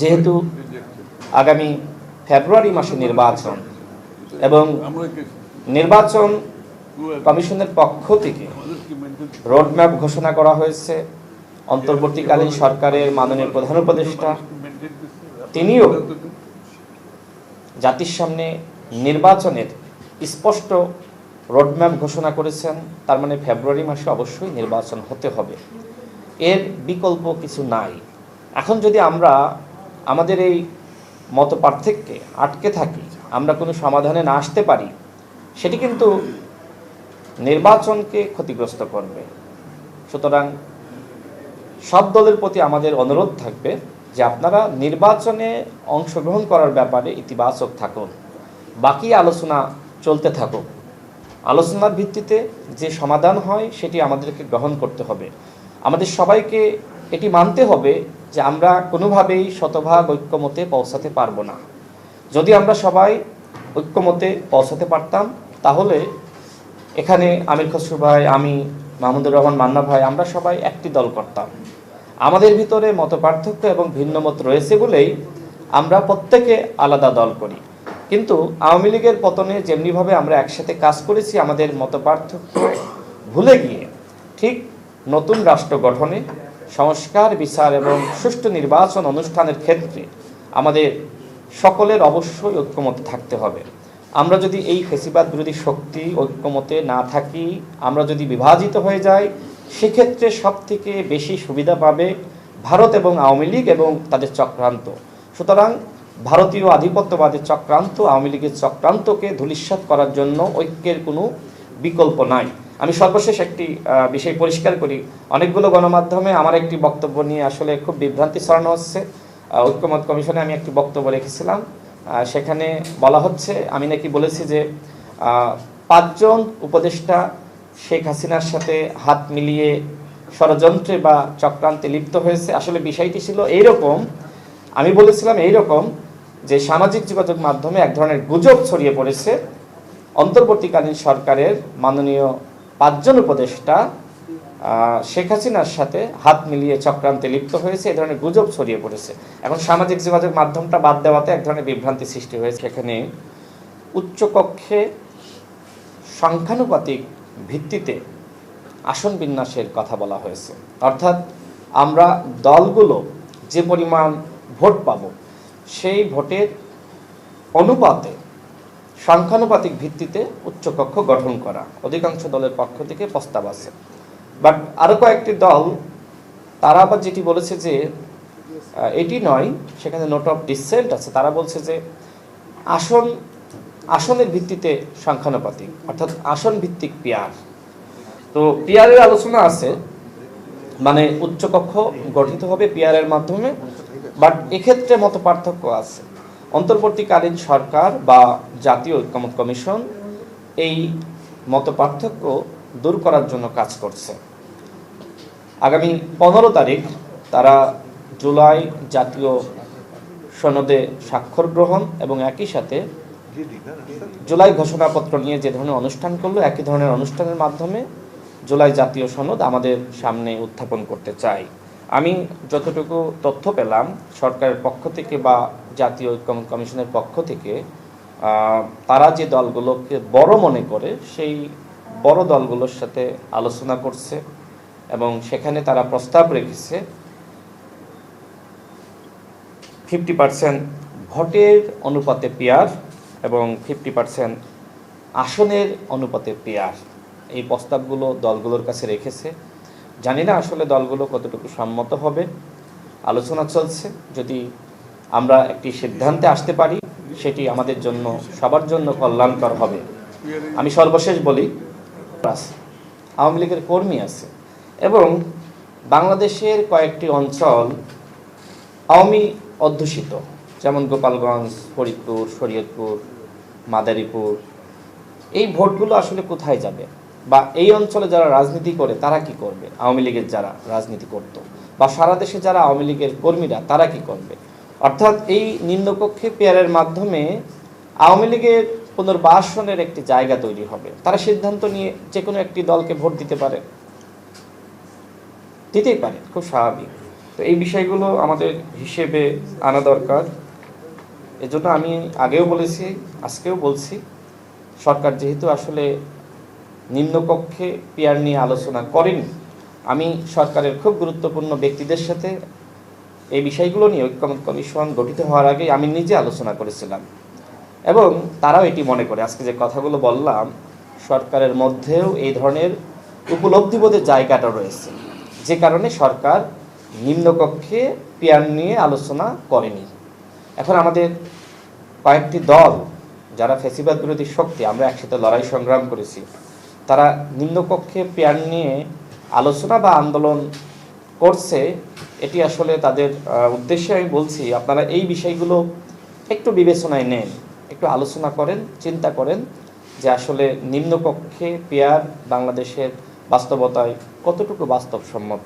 যেহেতু আগামী ফেব্রুয়ারি মাসে নির্বাচন এবং নির্বাচন কমিশনের পক্ষ থেকে রোডম্যাপ ঘোষণা করা হয়েছে। অন্তর্বর্তীকালীন সরকারের মাননীয় প্রধান উপদেষ্টা তিনিও জাতির সামনে নির্বাচনের স্পষ্ট রোডম্যাপ ঘোষণা করেছেন। তার মানে ফেব্রুয়ারি মাসে অবশ্যই নির্বাচন হতে হবে। এর বিকল্প কিছু নাই। এখন যদি আমরা আমাদের এই মত পার্থক্যে আটকে থাকি আমরা কোনো সমাধানে না আসতে পারি, সেটি কিন্তু নির্বাচনকে ক্ষতিগ্রস্ত করবে। সুতরাং সব দলের প্রতি আমাদের অনুরোধ থাকবে যে আপনারা নির্বাচনে অংশগ্রহণ করার ব্যাপারে ইতিবাচক থাকুন। বাকি আলোচনা চলতে থাকুক। আলোচনার ভিত্তিতে যে সমাধান হয়, সেটি আমাদেরকে গ্রহণ করতে হবে। আমাদের সবাইকে এটি মানতে হবে যে আমরা কোনোভাবেই শতভাগ ঐক্যমতে পৌঁছাতে পারব না। যদি আমরা সবাই ঐক্যমতে পৌঁছাতে পারতাম, তাহলে এখানে আমির খসরু ভাই, আমি মাহমুদুর রহমান মান্না ভাই, আমরা সবাই একটি দল করতাম। আমাদের ভিতরে মত পার্থক্য এবং ভিন্ন মত রয়েছে বলেই আমরা প্রত্যেকে আলাদা দল করি। কিন্তু আওয়ামী লীগের পতনে যেমনিভাবে আমরা একসাথে কাজ করেছি, আমাদের মত পার্থক্য ভুলে গিয়ে ঠিক নতুন রাষ্ট্র গঠনে সংস্কার, বিচার এবং সুষ্ঠু নির্বাচন অনুষ্ঠানের ক্ষেত্রে আমাদের সকলের অবশ্যই ঐক্যমতে থাকতে হবে। আমরা যদি এই ফেসিবাদ বিরোধী শক্তি ঐক্যমতে না থাকি, আমরা যদি বিভাজিত হয়ে যাই, সেক্ষেত্রে সব থেকে বেশি সুবিধা পাবে ভারত এবং আওয়ামী লীগ এবং তাদের চক্রান্ত। সুতরাং ভারতীয় আধিপত্যবাদের চক্রান্ত, আওয়ামী লীগের চক্রান্তকে ধূলিসাৎ করার জন্য ঐক্যের কোনো বিকল্প নাই। আমি সর্বশেষ একটি বিষয় পরিষ্কার করি। অনেকগুলো গণমাধ্যমে আমার একটি বক্তব্য নিয়ে আসলে খুব বিভ্রান্তি ছড়ানো হচ্ছে। ঐক্যমত কমিশনে আমি একটি বক্তব্য রেখেছিলাম। সেখানে বলা হচ্ছে, আমি নাকি বলেছি যে পাঁচজন উপদেষ্টা শেখ হাসিনার সাথে হাত মিলিয়ে ষড়যন্ত্রে বা চক্রান্তে লিপ্ত হয়েছে। আসলে বিষয়টি ছিল এইরকম, আমি বলেছিলাম এইরকম যে সামাজিক যোগাযোগ মাধ্যমে এক ধরনের গুজব ছড়িয়ে পড়েছে। অন্তর্বর্তীকালীন সরকারের মাননীয় পাঁচজন উপদেষ্টা শেখ হাসিনার সাথে হাত মিলিয়ে চক্রান্তে লিপ্ত হয়েছে, এ ধরনের গুজব ছড়িয়ে পড়েছে। এখন সামাজিক যোগাযোগ মাধ্যমটা বাদ দেওয়াতে এক ধরনের বিভ্রান্তি সৃষ্টি হয়েছে। এখানে উচ্চকক্ষে সংখ্যানুপাতিক ভিত্তিতে আসন বিন্যাসের কথা বলা হয়েছে। অর্থাৎ আমরা দলগুলো যে পরিমাণ ভোট পাব, সেই ভোটের অনুপাতে সংখ্যানুপাতিক ভিত্তিতে উচ্চকক্ষ গঠন করা। অধিকাংশ দলের পক্ষ থেকে প্রস্তাব আছে। বাট আরও কয়েকটি দল, তারা আবার যেটি বলেছে যে এটি নয়, সেখানে নোট অফ ডিসেন্ট আছে। তারা বলছে যে, আসন, আসনের ভিত্তিতে সংখ্যানুপাতিক, অর্থাৎ আসন ভিত্তিক পিয়ার তো পিয়ারের আলোচনা আছে। মানে উচ্চকক্ষ গঠিত হবে পিয়ারের মাধ্যমে, বাট এক্ষেত্রে মত পার্থক্য আছে। অন্তর্বর্তীকালীন সরকার বা জাতীয় ঐক্যমত কমিশন এই মত পার্থক্য দূর করার জন্য কাজ করছে। আগামী পনেরো তারিখ তারা জুলাই জাতীয় সনদে স্বাক্ষর গ্রহণ এবং একই সাথে জুলাই ঘোষণাপত্র নিয়ে যে ধরনের অনুষ্ঠান করল, একই ধরনের অনুষ্ঠানের মাধ্যমে জুলাই জাতীয় সনদ আমাদের সামনে উত্থাপন করতে চাই আমি যতটুকু তথ্য পেলাম, সরকারের পক্ষ থেকে বা জাতীয় ঐক্যমত কমিশনের পক্ষ থেকে তারা যে দলগুলোকে বড় মনে করে, সেই বড় দলগুলোর সাথে আলোচনা করছে এবং সেখানে তারা প্রস্তাব রেখেছে। ফিফটি পার্সেন্ট ভোটের অনুপাতে পেয়ার এবং ফিফটি পার্সেন্ট আসনের অনুপাতে পেয়ার। এই প্রস্তাবগুলো দলগুলোর কাছে রেখেছে। জানি না আসলে দলগুলো কতটুকু সম্মত হবে। আলোচনা চলছে। যদি আমরা একটি সিদ্ধান্তে আসতে পারি, সেটি আমাদের জন্য, সবার জন্য কল্যাণকর হবে। আমি সর্বশেষ বলি, আওয়ামী লীগের কর্মী আছে এবং বাংলাদেশের কয়েকটি অঞ্চল আওয়ামী অধ্যুষিত, যেমন গোপালগঞ্জ, ফরিদপুর, শরীয়তপুর, মাদারীপুর। এই ভোটগুলো আসলে কোথায় যাবে? বা এই অঞ্চলে যারা রাজনীতি করে, তারা কি করবে? আওয়ামী লীগের যারা রাজনীতি করত বা সারা দেশে যারা আওয়ামী লীগের কর্মীরা, তারা কি করবে? অর্থাৎ এই নিম্নকক্ষে পেয়ারের মাধ্যমে আওয়ামী লীগের পুনর্বাসনের একটি জায়গা তৈরি হবে। তারা সিদ্ধান্ত নিয়ে যে কোনো একটি দলকে ভোট দিতে পারে। দিতেই পারে, খুব স্বাভাবিক। তো এই বিষয়গুলো আমাদের হিসেবে আনা দরকার। এজন্য আমি আগেও বলেছি, আজকেও বলছি, সরকার যেহেতু আসলে নিম্নকক্ষে পিয়ার নিয়ে আলোচনা করেনি আমি সরকারের খুব গুরুত্বপূর্ণ ব্যক্তিদের সাথে এই বিষয়গুলো নিয়ে ঐক্যমত কমিশন গঠিত হওয়ার আগে আমি নিজে আলোচনা করেছিলাম। এবং তারাও এটি মনে করে, আজকে যে কথাগুলো বললাম, সরকারের মধ্যেও এই ধরনের উপলব্ধিবোধের জায়গাটা রয়েছে। যে কারণে সরকার নিম্নকক্ষে পিয়ার নিয়ে আলোচনা করেনি। এখন আমাদের কয়েকটি দল, যারা ফেসিবাদ বিরোধী শক্তি, আমরা একসাথে লড়াই সংগ্রাম করেছি। তারা নিম্নকক্ষে পেয়ার নিয়ে আলোচনা বা আন্দোলন করছে, এটি আসলে তাদের উদ্দেশ্যে আমি বলছি, আপনারা এই বিষয়গুলো একটু বিবেচনায় নেন, একটু আলোচনা করেন, চিন্তা করেন যে আসলে নিম্নকক্ষে পেয়ার বাংলাদেশের বাস্তবতায় কতটুকু বাস্তবসম্মত।